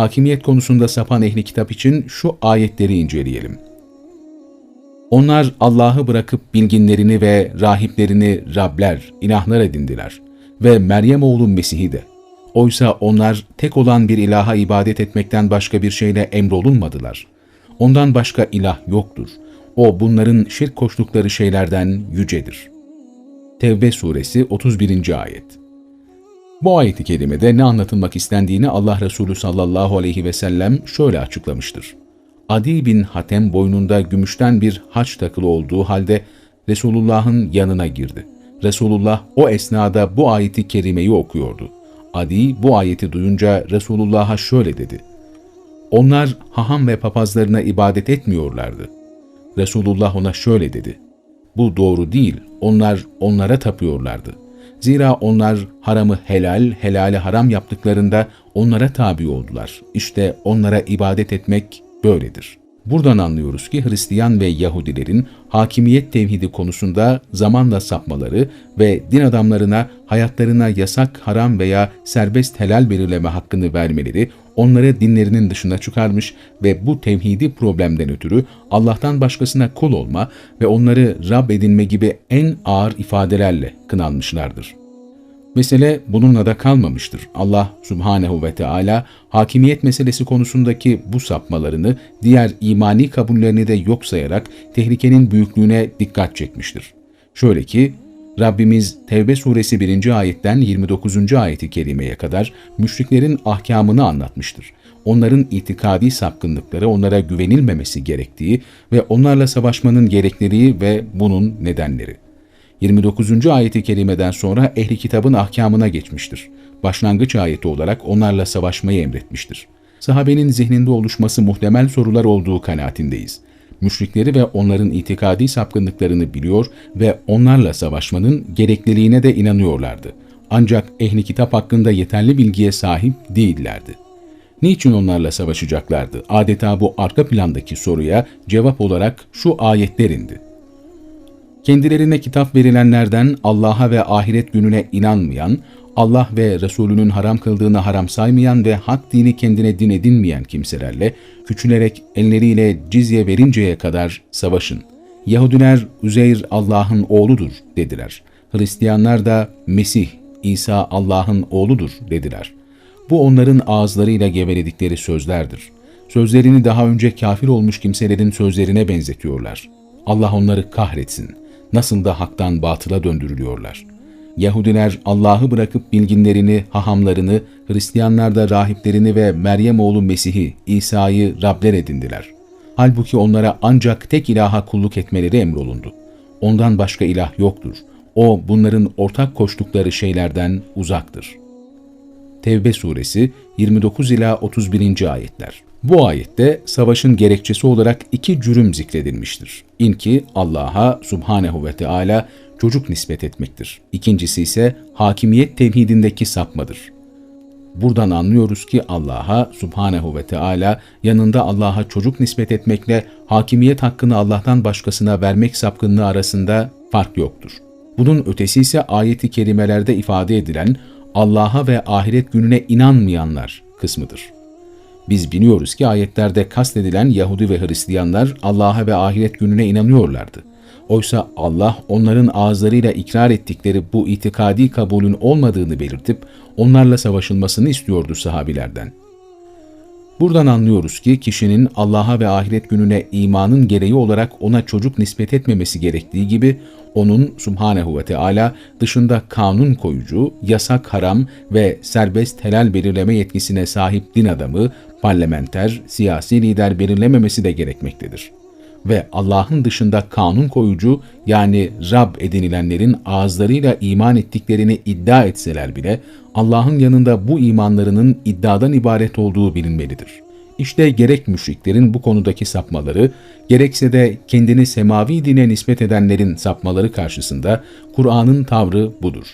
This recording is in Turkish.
hakimiyet konusunda sapan ehli kitap için şu ayetleri inceleyelim. Onlar Allah'ı bırakıp bilginlerini ve rahiplerini Rabler, ilahlar edindiler ve Meryem oğlu Mesih'i de. Oysa onlar tek olan bir ilaha ibadet etmekten başka bir şeyle emrolunmadılar. Ondan başka ilah yoktur. O bunların şirk koştukları şeylerden yücedir. Tevbe suresi 31. ayet Bu ayet-i kerimede ne anlatılmak istendiğini Allah Resulü sallallahu aleyhi ve sellem şöyle açıklamıştır. Adi bin Hatem boynunda gümüşten bir haç takılı olduğu halde Resulullah'ın yanına girdi. Resulullah o esnada bu ayeti kerimeyi okuyordu. Adi bu ayeti duyunca Resulullah'a şöyle dedi. Onlar haham ve papazlarına ibadet etmiyorlardı. Resulullah ona şöyle dedi. Bu doğru değil, onlar onlara tapıyorlardı. Zira onlar haramı helal, helali haram yaptıklarında onlara tabi oldular. İşte onlara ibadet etmek böyledir. Buradan anlıyoruz ki Hristiyan ve Yahudilerin hakimiyet tevhidi konusunda zamanla sapmaları ve din adamlarına hayatlarına yasak, haram veya serbest helal belirleme hakkını vermeleri onları dinlerinin dışına çıkarmış ve bu tevhidi problemden ötürü Allah'tan başkasına kul olma ve onları Rab edinme gibi en ağır ifadelerle kınanmışlardır. Mesele bununla da kalmamıştır. Allah subhanehu ve Teala hakimiyet meselesi konusundaki bu sapmalarını diğer imani kabullerini de yok sayarak tehlikenin büyüklüğüne dikkat çekmiştir. Şöyle ki, Rabbimiz Tevbe suresi 1. ayetten 29. ayeti kerimeye kadar müşriklerin ahkamını anlatmıştır. Onların itikadi sapkınlıkları onlara güvenilmemesi gerektiği ve onlarla savaşmanın gerekliliği ve bunun nedenleri. 29. ayeti kerimeden sonra ehli kitabın ahkamına geçmiştir. Başlangıç ayeti olarak onlarla savaşmayı emretmiştir. Sahabenin zihninde oluşması muhtemel sorular olduğu kanaatindeyiz. Müşrikleri ve onların itikadi sapkınlıklarını biliyor ve onlarla savaşmanın gerekliliğine de inanıyorlardı. Ancak ehli kitap hakkında yeterli bilgiye sahip değillerdi. Niçin onlarla savaşacaklardı? Adeta bu arka plandaki soruya cevap olarak şu ayetler indi. Kendilerine kitap verilenlerden Allah'a ve ahiret gününe inanmayan, Allah ve Resulünün haram kıldığını haram saymayan ve hak dini kendine din edinmeyen kimselerle küçülerek elleriyle cizye verinceye kadar savaşın. Yahudiler Üzeyr Allah'ın oğludur dediler. Hristiyanlar da Mesih, İsa Allah'ın oğludur dediler. Bu onların ağızlarıyla geveledikleri sözlerdir. Sözlerini daha önce kafir olmuş kimselerin sözlerine benzetiyorlar. Allah onları kahretsin nasıl da haktan batıla döndürülüyorlar. Yahudiler Allah'ı bırakıp bilginlerini, hahamlarını, Hristiyanlar da rahiplerini ve Meryem oğlu Mesih'i, İsa'yı Rabler edindiler. Halbuki onlara ancak tek ilaha kulluk etmeleri emrolundu. Ondan başka ilah yoktur. O bunların ortak koştukları şeylerden uzaktır. Tevbe suresi 29 ila 31. ayetler. Bu ayette savaşın gerekçesi olarak iki cürüm zikredilmiştir. İlki Allah'a subhanehu ve Teala çocuk nispet etmektir. İkincisi ise hakimiyet tevhidindeki sapmadır. Buradan anlıyoruz ki Allah'a subhanehu ve Teala yanında Allah'a çocuk nispet etmekle hakimiyet hakkını Allah'tan başkasına vermek sapkınlığı arasında fark yoktur. Bunun ötesi ise ayeti kerimelerde ifade edilen Allah'a ve ahiret gününe inanmayanlar kısmıdır. Biz biliyoruz ki ayetlerde kastedilen Yahudi ve Hristiyanlar Allah'a ve ahiret gününe inanıyorlardı. Oysa Allah onların ağızlarıyla ikrar ettikleri bu itikadi kabulün olmadığını belirtip onlarla savaşılmasını istiyordu sahabilerden. Buradan anlıyoruz ki kişinin Allah'a ve ahiret gününe imanın gereği olarak ona çocuk nispet etmemesi gerektiği gibi onun subhanehu ve Teala dışında kanun koyucu, yasak haram ve serbest helal belirleme yetkisine sahip din adamı, parlamenter, siyasi lider belirlememesi de gerekmektedir. Ve Allah'ın dışında kanun koyucu yani Rab edinilenlerin ağızlarıyla iman ettiklerini iddia etseler bile Allah'ın yanında bu imanlarının iddiadan ibaret olduğu bilinmelidir. İşte gerek müşriklerin bu konudaki sapmaları, gerekse de kendini semavi dine nispet edenlerin sapmaları karşısında Kur'an'ın tavrı budur.